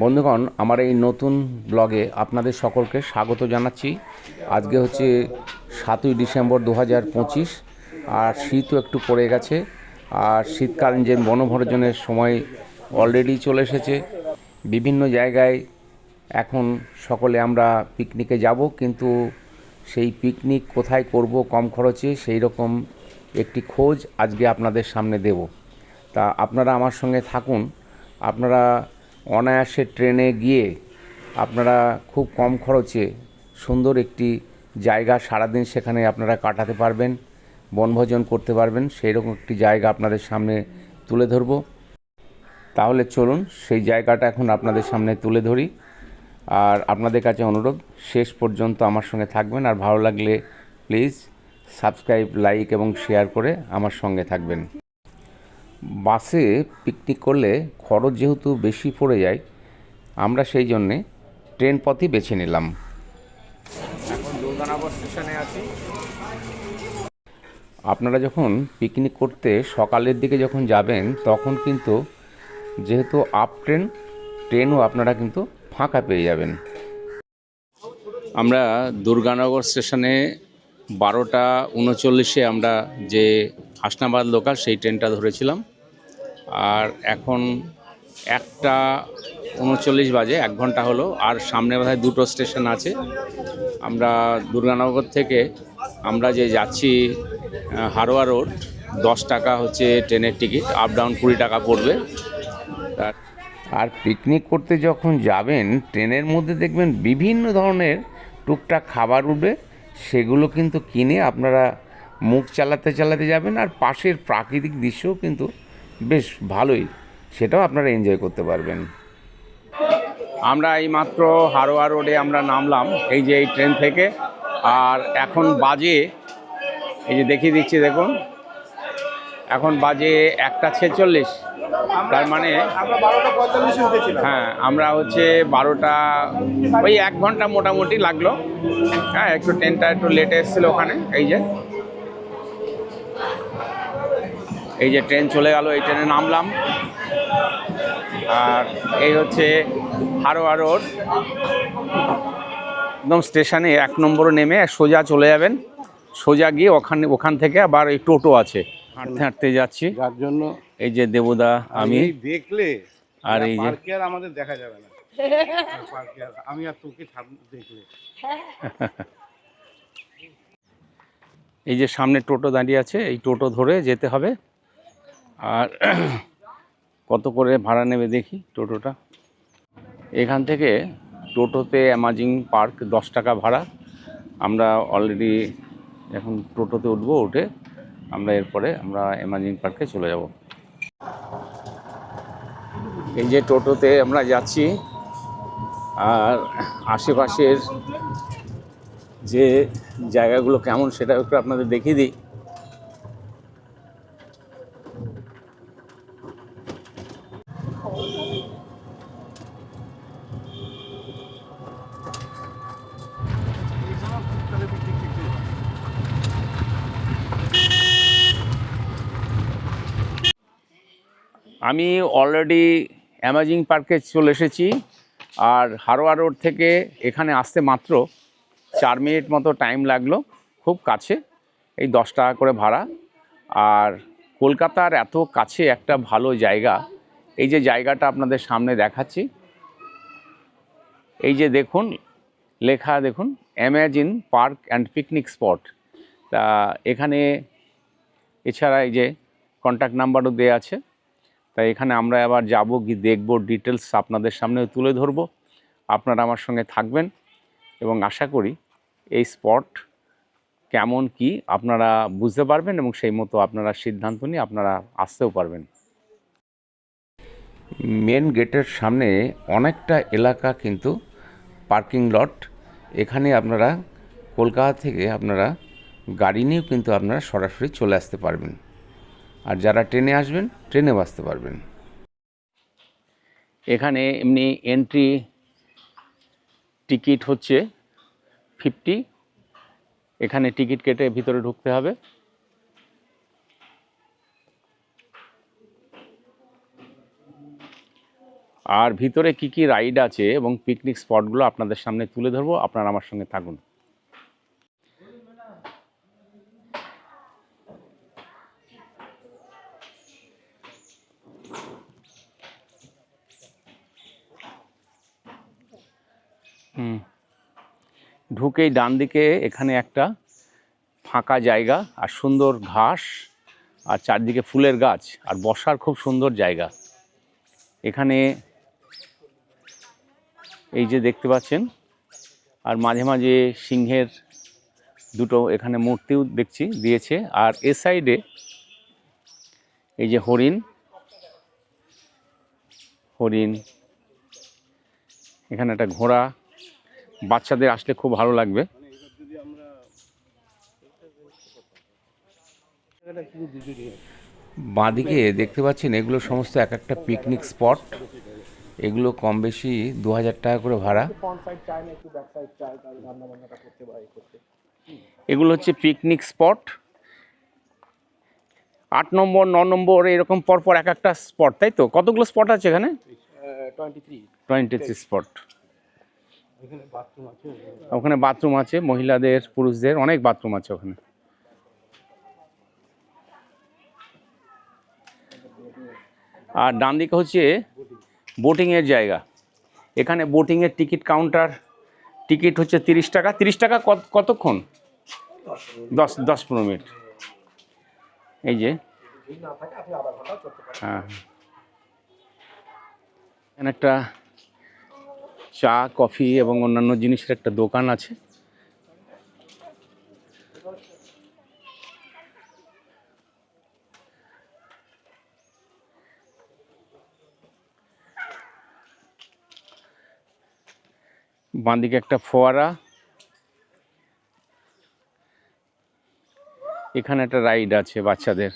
বন্ধুগণ, আমার এই নতুন ব্লগে আপনাদের সকলকে স্বাগত জানাচ্ছি। আজকে হচ্ছে সাতই ডিসেম্বর দু পঁচিশ, আর শীতও একটু পড়ে গেছে, আর শীতকালীন যে বনভোজনের সময় অলরেডি চলে এসেছে। বিভিন্ন জায়গায় এখন সকলে আমরা পিকনিকে যাব, কিন্তু সেই পিকনিক কোথায় করব, কম খরচে, সেই রকম একটি খোঁজ আজকে আপনাদের সামনে দেব। তা আপনারা আমার সঙ্গে থাকুন। আপনারা অনায়াসে ট্রেনে গিয়ে আপনারা খুব কম খরচে সুন্দর একটি জায়গা সারাদিন সেখানে আপনারা কাটাতে পারবেন, বনভোজন করতে পারবেন সেই রকম একটি জায়গা আপনাদের সামনে তুলে ধরবো। তাহলে চলুন, সেই জায়গাটা এখন আপনাদের সামনে তুলে ধরি। আর আপনাদের কাছে অনুরোধ, শেষ পর্যন্ত আমার সঙ্গে থাকবেন। আর ভালো লাগলে প্লিজ সাবস্ক্রাইব, লাইক এবং শেয়ার করে আমার সঙ্গে থাকবেন। বাসে পিকনিক করলে খরচ যেহেতু বেশি পড়ে যায় আমরা সেই জন্যে ট্রেন পথই বেছে নিলাম। এখন দুর্গানগর স্টেশনে আছি। আপনারা যখন পিকনিক করতে সকালের দিকে যখন যাবেন তখন কিন্তু যেহেতু আপ ট্রেন ট্রেনও আপনারা কিন্তু ফাঁকা পেয়ে যাবেন। আমরা দুর্গানগর স্টেশনে বারোটা উনচল্লিশে আমরা যে হাসনাবাদ লোকাল সেই ট্রেনটা ধরেছিলাম। আর এখন একটা উনচল্লিশ বাজে, এক ঘণ্টা হলো, আর সামনে বোধহয় দুটো স্টেশন আছে। আমরা দুর্গানগর থেকে আমরা যে যাচ্ছি হারোয়া রোড, দশ টাকা হচ্ছে ট্রেনের টিকিট আপ ডাউন কুড়ি টাকা পড়বে। আর পিকনিক করতে যখন যাবেন, ট্রেনের মধ্যে দেখবেন বিভিন্ন ধরনের টুকটাক খাবার উঠবে, সেগুলো কিন্তু কিনে আপনারা মুখ চালাতে চালাতে যাবেন, আর পাশের প্রাকৃতিক দৃশ্যও কিন্তু বেশ ভালোই সেটাও আপনারা এনজয় করতে পারবেন। আমরা এই মাত্র হারোয়া রোডে আমরা নামলাম এই যে এই ট্রেন থেকে। আর এখন বাজে এই যে দেখিয়ে দিচ্ছি দেখুন এখন বাজে একটা ছেচল্লিশ। তার মানে হ্যাঁ আমরা হচ্ছে বারোটা ওই এক ঘণ্টা মোটামুটি লাগল। হ্যাঁ একটু ট্রেনটা একটু লেটে এসেছিল ওখানে এই যে। এই যে ট্রেন চলে গেল এই ট্রেনে নামলাম। আর এই হচ্ছে হারোয়া রোড। একদম স্টেশনে এক নম্বরে নেমে সোজা চলে যাবেন। সোজা গিয়ে ওখানে ওখান থেকে আবার এই টোটো আছে। হাঁটতে। হাঁটতে যাচ্ছি। যার জন্য এই যে দেবদা আমি। দেখলে আর এই যে আমাদের দেখা যাবে না। আমি আর তোকে দেখলে। এই যে সামনে টোটো দাঁড়িয়ে আছে এই টোটো ধরে যেতে হবে। আর কত করে ভাড়া নেবে দেখি টোটোটা? এখান থেকে টোটোতে অ্যামাজিং পার্ক দশ টাকা ভাড়া। আমরা অলরেডি এখন টোটোতে উঠবো, উঠে আমরা এরপরে আমরা অ্যামাজিং পার্কে চলে যাব। এই যে টোটোতে আমরা যাচ্ছি, আর আশেপাশের যে জায়গাগুলো কেমন সেটা একটু আপনাদের দেখিয়ে দিই। আমি অলরেডি অ্যামাজিং পার্কে চলে এসেছি, আর হারোয়া রোড থেকে এখানে আসতে মাত্র চার মিনিট মতো টাইম লাগল, খুব কাছে, এই দশ টাকা করে ভাড়া। আর কলকাতার এত কাছে একটা ভালো জায়গা, এই যে জায়গাটা আপনাদের সামনে দেখাচ্ছি, এই যে দেখুন, লেখা দেখুন amazing park and picnic spot তা এখানে এছাড়া এই যে কন্ট্যাক্ট নাম্বারও দেওয়া আছে। তাই এখানে আমরা আবার যাব গিয়ে দেখব ডিটেলস আপনাদের সামনে তুলে ধরবো। আপনারা আমার সঙ্গে থাকবেন এবং আশা করি এই স্পট কেমন কি আপনারা বুঝতে পারবেন এবং সেই মতো আপনারা সিদ্ধান্ত নিয়ে আপনারা আসতেও পারবেন। মেন গেটের সামনে অনেকটা এলাকা কিন্তু পার্কিং লট এখানে আপনারা কলকাতা থেকে আপনারা গাড়ি নিয়েও কিন্তু আপনারা সরাসরি চলে আসতে পারবেন। আর যারা ট্রেনে আসবেন, ট্রেনে আসতে পারবেন। এখানে এমনি এন্ট্রি টিকিট হচ্ছে ফিফটি এখানে টিকিট কেটে ভিতরে ঢুকতে হবে। আর ভিতরে কি কি রাইড আছে এবং পিকনিক স্পটগুলো আপনাদের সামনে তুলে ধরবো, আপনারা আমার সঙ্গে থাকুন। হুম। ঢুকেই ডান দিকে এখানে একটা ফাঁকা জায়গা আর সুন্দর ঘাস আর চারদিকে ফুলের গাছ আর বসার খুব সুন্দর জায়গা। এখানে এই যে দেখতে পাচ্ছেন আর মাঝে মাঝে সিংহের দুটো এখানে মূর্তিও দেখছি দিয়েছে আর এ সাইডে এই যে হরিণ হরিণ। এখানে একটা ঘোড়া বাচ্চাদের আসলে খুব ভালো লাগবে। বাঁদিকে দেখতে পাচ্ছেন এগুলো সমস্ত এক একটা পিকনিক স্পট এগুলো কম বেশি দু হাজার টাকা করে ভাড়া। এগুলো হচ্ছে পিকনিক স্পট আট নম্বর ন নম্বর এরকম পরপর এক একটা স্পট তাই তো? কতগুলো স্পট আছে এখানে? Twenty three twenty spot bathroom আছে ওখানে। বাথরুম আছে মহিলাদের পুরুষদের অনেক বাথরুম আছে ওখানে। আর ডান দিকে হচ্ছে বোটিংয়ের জায়গা। এখানে বোটিংয়ের টিকিট কাউন্টার টিকিট হচ্ছে তিরিশ টাকা। তিরিশ টাকা কত- কতক্ষণ? দশ দশ পনেরো মিনিট। এই যে। হ্যাঁ। একটা চা, কফি এবং অন্যান্য জিনিসের একটা দোকান আছে। বাঁদিকে একটা ফোয়ারা। এখানে একটা রাইড আছে বাচ্চাদের।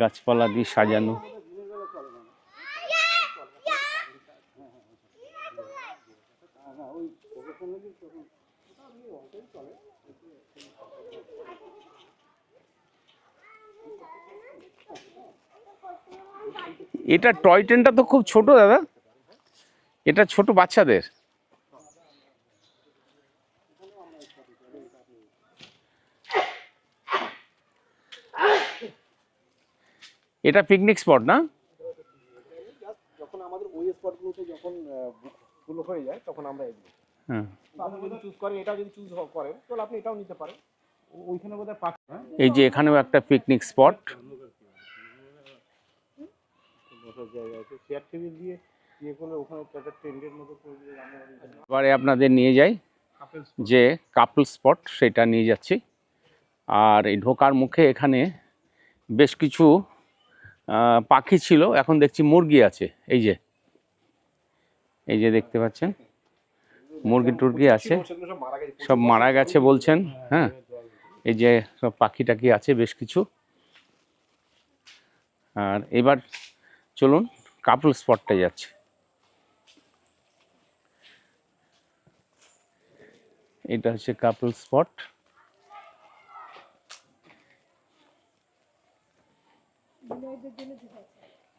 গাছপালা দিয়ে সাজানো। এটা টয় ট্রেনটা তো খুব ছোট দাদা। এটা ছোট বাচ্চাদের। এটা পিকনিক স্পট না? যখন আমাদের ওই স্পটগুলোতে যখন হয়ে যায় তখন আমরা হ্যাঁ। আপনি যদি চুজ করেন এটা যদি চুজ করেন তাহলে আপনি এটাও নিতে পারেন। ওইখানে বোধহয় হ্যাঁ এই যে এখানেও একটা পিকনিক স্পট বসার জায়গা আছে। চেয়ার টেবিল দিয়ে ইয়ে করলে ওখানে একটা টেন্ডের মতো করে এবারে আপনাদের নিয়ে যাই যে কাপল স্পট সেটা নিয়ে যাচ্ছি। আর এই ঢোকার মুখে এখানে বেশ কিছু পাখি ছিল। এখন দেখছি মুরগি আছে। এই যে এই যে দেখতে পাচ্ছেন। মুরগি টুরগি আছে। সব মারা গেছে। সব মারা গেছে বলছেন হ্যাঁ। এই যে সব পাখি টাকি আছে বেশ কিছু। আর এবার চলুন কাপল স্পটটা যাচ্ছে। এটা হচ্ছে কাপল স্পট।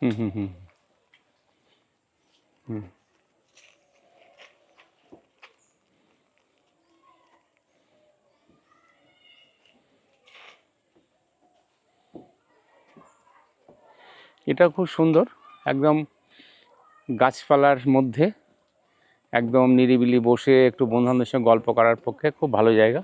হুম হুম হুম হুম। এটা খুব সুন্দর, একদম গাছপালার মধ্যে, একদম নিরিবিলি বসে একটু বন্ধুবান্ধবের সঙ্গে গল্প করার পক্ষে খুব ভালো জায়গা।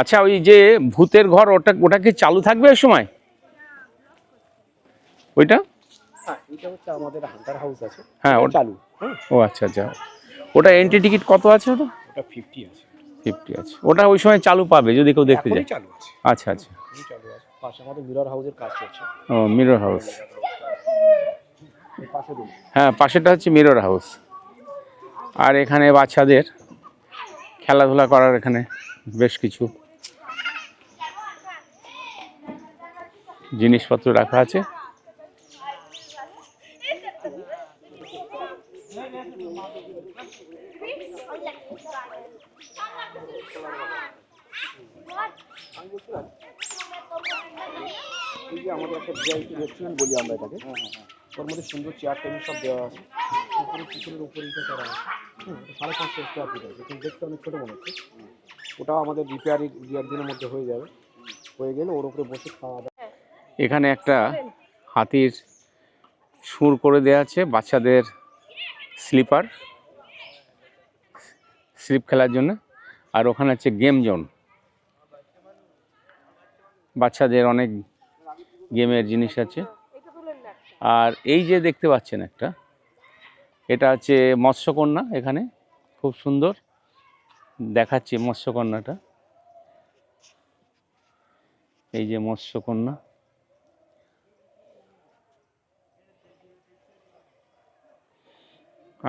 আচ্ছা ওই যে ভূতের ঘর ওটা ওটা কি চালু থাকবে এই সময়? ওইটা? হ্যাঁ এটা হচ্ছে আমাদের হান্টার হাউস আছে। হ্যাঁ ওটা চালু হ্যাঁ। ও আচ্ছা আচ্ছা। ওটা এন্ট্রি টিকিট কত আছে ওটা? ওটা ফিফটি আছে। ফিফটি আছে। ওটা ওই সময় চালু পাবে যদি কেউ দেখতে যায়। চালু আছে। আচ্ছা আচ্ছা। চালু আছে। পাশে আমাদের মিরর হাউসের কাজ করছে ও মিরর হাউস পাশে হ্যাঁ পাশেটা হচ্ছে মিরর হাউস আর এখানে বাচ্চাদের খেলাধুলা করার এখানে বেশ কিছু জিনিসপত্র রাখা আছে। রেস্টুরেন্ট বলি আমরা ওর মধ্যে সুন্দর চেয়ার টেবিল সব দেওয়া আছে। উপরে করা আছে। দেখতে অনেক মনে হচ্ছে। ওটাও আমাদের রিপেয়ারিং দু একদিনের মধ্যে হয়ে যাবে। হয়ে গেলে ওর উপরে বসে খাওয়া এখানে একটা হাতির সুর করে দেওয়া আছে, বাচ্চাদের স্লিপার, স্লিপ খেলার জন্য। আর ওখানে হচ্ছে গেম জোন। বাচ্চাদের অনেক গেমের জিনিস আছে। আর এই যে দেখতে পাচ্ছেন একটা, এটা হচ্ছে মৎস্যকন্যা এখানে, খুব সুন্দর। দেখাচ্ছে মৎস্যকন্যাটা। এই যে মৎস্যকন্যা।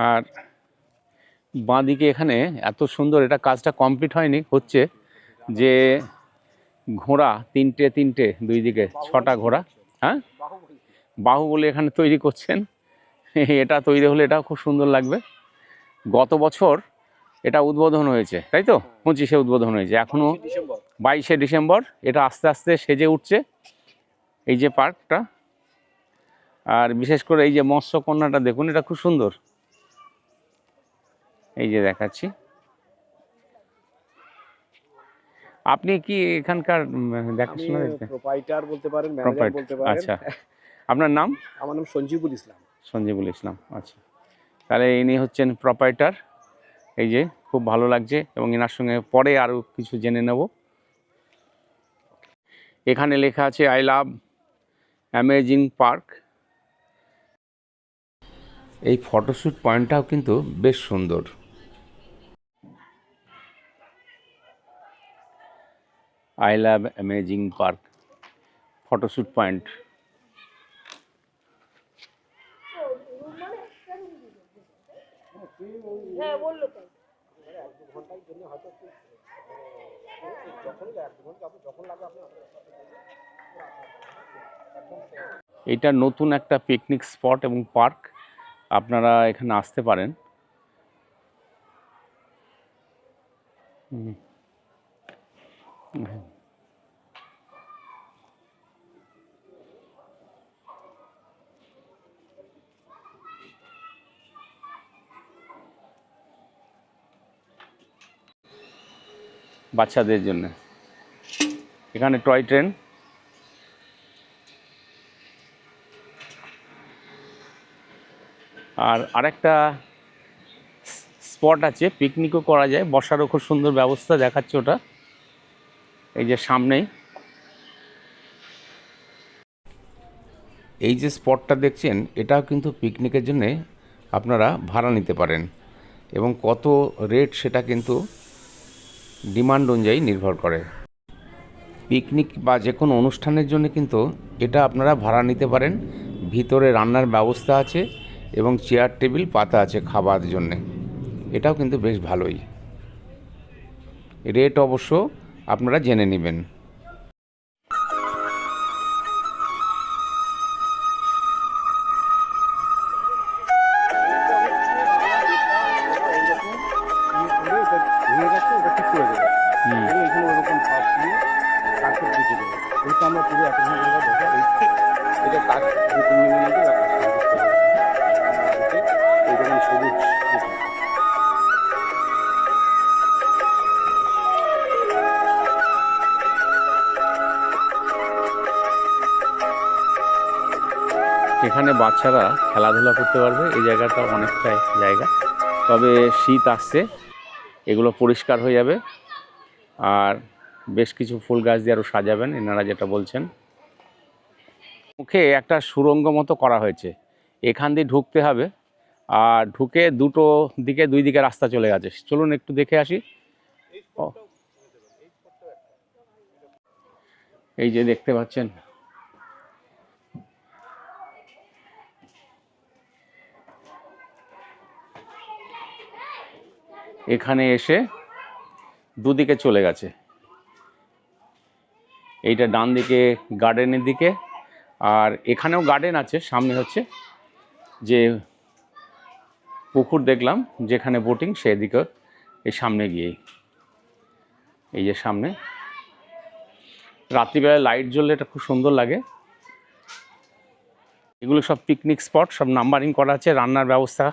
আর বাঁদিকে এখানে এত সুন্দর এটা কাজটা কমপ্লিট হয়নি হচ্ছে যে ঘোড়া তিনটে তিনটে দুই দিকে ছটা ঘোড়া হ্যাঁ? বাহুবলী এখানে তৈরি করছেন এটা তৈরি হলে এটাও খুব সুন্দর লাগবে। গত বছর এটা উদ্বোধন হয়েছে তাই তো? পঁচিশে উদ্বোধন হয়েছে এখনও বাইশে ডিসেম্বর এটা আস্তে আস্তে সেজে উঠছে এই যে পার্কটা। আর বিশেষ করে এই যে মৎস্যকন্যাটা দেখুন এটা খুব সুন্দর। এই যে দেখাচ্ছি। আপনি কি এখানকার দেখাশোনা প্রোপাইটার বলতে পারেন ম্যানেজার বলতে পারেন। আচ্ছা। আপনার নাম? আমার নাম সঞ্জীবুল ইসলাম। সঞ্জীবুল ইসলাম আচ্ছা। তাহলে ইনি হচ্ছেন প্রপাইটার এই যে খুব ভালো লাগছে এবং এনার সঙ্গে পরে আরও কিছু জেনে নেব। এখানে লেখা আছে আই লাভ অ্যামেজিং পার্ক এই ফটোশ্যুট পয়েন্টটাও কিন্তু বেশ সুন্দর। I love amazing park photoshoot point এটা নতুন একটা পিকনিক স্পট এবং পার্ক আপনারা এখানে আসতে পারেন হুম। হুম। বাচ্চাদের জন্য। এখানে টয় ট্রেন। আর আরেকটা স্পট আছে, পিকনিকও করা যায়। বসারও খুব সুন্দর ব্যবস্থা দেখাচ্ছে ওটা। এই যে সামনেই। এই যে স্পটটা দেখছেন, এটাও কিন্তু পিকনিকের জন্যে আপনারা ভাড়া নিতে পারেন। এবং কত রেট সেটা কিন্তু ডিমান্ড অনুযায়ী নির্ভর করে। পিকনিক বা যে কোনো অনুষ্ঠানের জন্য কিন্তু এটা আপনারা ভাড়া নিতে পারেন। ভিতরে রান্নার ব্যবস্থা আছে এবং চেয়ার, টেবিল, পাতা আছে খাবার জন্যে। এটাও কিন্তু বেশ ভালোই। রেট অবশ্য আপনারা জেনে নেবেন। এখানে বাচ্চারা খেলাধুলা করতে পারবে, এই জায়গাটা অনেকটাই জায়গা। তবে শীত আসছে, এগুলো পরিষ্কার হয়ে যাবে। আর বেশ কিছু ফুল গাছ দিয়ে আরও সাজাবেন, এনারা যেটা বলছেন। মুখে একটা সুরঙ্গ মতো করা হয়েছে। এখান দিয়ে ঢুকতে হবে। আর ঢুকে দুটো দিকে, দুই দিকে রাস্তা চলে গেছে। চলুন একটু দেখে আসি। এই যে দেখতে পাচ্ছেন। এখানে এসে দুদিকে চলে গেছে। এইটা ডান দিকে, গার্ডেনের দিকে আর এখানেও গার্ডেন আছে, সামনে হচ্ছে যে পুকুর দেখলাম, যেখানে বোটিং সেদিকে এই সামনে গিয়েই। এই যে সামনে। রাত্রিবেলায় লাইট জ্বললে এটা খুব সুন্দর লাগে। এগুলো সব পিকনিক স্পট সব নাম্বারিং করা আছে, রান্নার ব্যবস্থা।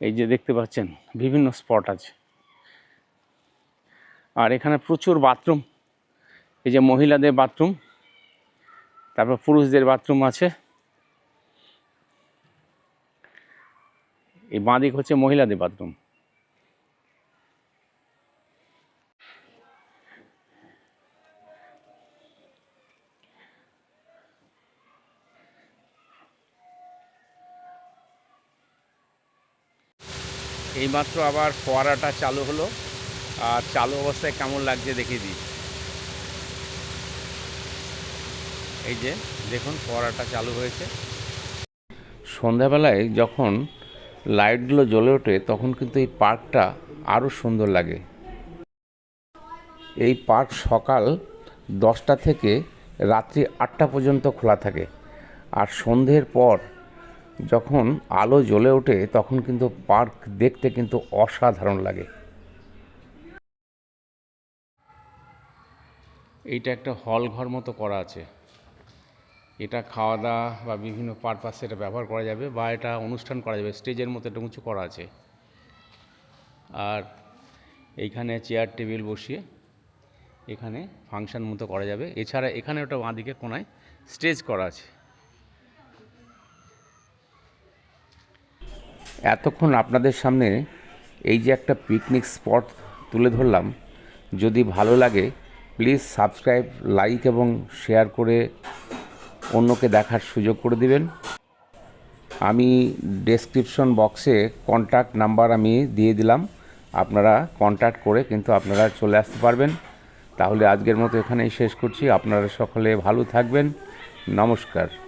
এই যে দেখতে পাচ্ছেন, বিভিন্ন স্পট আছে। আর এখানে প্রচুর বাথরুম এই যে মহিলাদের বাথরুম, তারপর পুরুষদের বাথরুম আছে। এই বাঁদিক হচ্ছে মহিলাদের বাথরুম। এইমাত্র আবার ফোয়ারাটা চালু হলো। আর চালু অবস্থায় কেমন লাগছে দেখিয়ে দিই। এই যে, দেখুন ফোয়ারাটা চালু হয়েছে। সন্ধ্যাবেলায় যখন লাইটগুলো জ্বলে ওঠে, তখন কিন্তু এই পার্কটা আরও সুন্দর লাগে। এই পার্ক সকাল দশটা থেকে রাত্রি আটটা পর্যন্ত খোলা থাকে। আর সন্ধ্যের পর যখন আলো জ্বলে ওঠে, তখন কিন্তু পার্ক দেখতে কিন্তু অসাধারণ লাগে। এইটা একটা হল ঘর মতো করা আছে। এটা খাওয়া দাওয়া বা বিভিন্ন পারপাসে এটা ব্যবহার করা যাবে বা এটা অনুষ্ঠান করা যাবে। স্টেজের মতো একটা উঁচু করা আছে। আর এইখানে চেয়ার টেবিল বসিয়ে এখানে ফাংশন মতো করা যাবে। এছাড়া এখানে ওটা বাঁদিকে কোনায় স্টেজ করা আছে। এতক্ষণ আপনাদের সামনে এই যে একটা পিকনিক স্পট তুলে ধরলাম। যদি ভালো লাগে প্লিজ সাবস্ক্রাইব লাইক এবং শেয়ার করে অন্যকে দেখার সুযোগ করে দিবেন। আমি ডেসক্রিপশন বক্সে কন্ট্যাক্ট নাম্বার আমি দিয়ে দিলাম। আপনারা কন্ট্যাক্ট করে কিন্তু আপনারা চলে আসতে পারবেন। তাহলে আজকের মতো এখানেই শেষ করছি। আপনারা সকলে ভালো থাকবেন। নমস্কার।